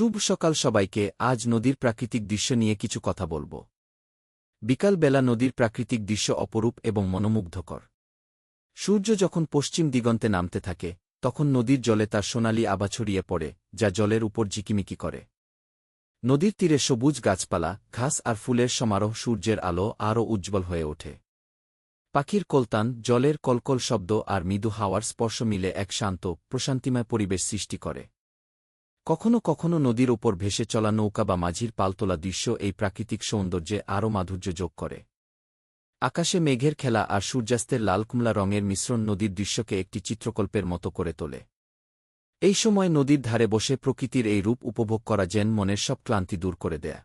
শুভ সকাল সবাইকে, আজ নদীর প্রাকৃতিক দৃশ্য নিয়ে কিছু কথা বলব। বিকালবেলা নদীর প্রাকৃতিক দৃশ্য অপরূপ এবং মনোমুগ্ধকর। সূর্য যখন পশ্চিম দিগন্তে নামতে থাকে, তখন নদীর জলে তার সোনালি আবা ছড়িয়ে পড়ে, যা জলের উপর ঝিকিমিকি করে। নদীর তীরে সবুজ গাছপালা, ঘাস আর ফুলের সমারোহ সূর্যের আলো আরও উজ্জ্বল হয়ে ওঠে। পাখির কলতান, জলের কলকল শব্দ আর মৃদু হাওয়ার স্পর্শ মিলে এক শান্ত, প্রশান্তিময় পরিবেশ সৃষ্টি করে। কখনো কখনো নদীর ওপর ভেসে চলা নৌকা বা মাঝির পালতোলা দৃশ্য এই প্রাকৃতিক সৌন্দর্যে আরও মাধুর্য যোগ করে। আকাশে মেঘের খেলা আর সূর্যাস্তের লালকুমলা রঙের মিশ্রণ নদীর দৃশ্যকে একটি চিত্রকল্পের মতো করে তোলে। এই সময় নদীর ধারে বসে প্রকৃতির এই রূপ উপভোগ করা যেন মনের সব ক্লান্তি দূর করে দেয়।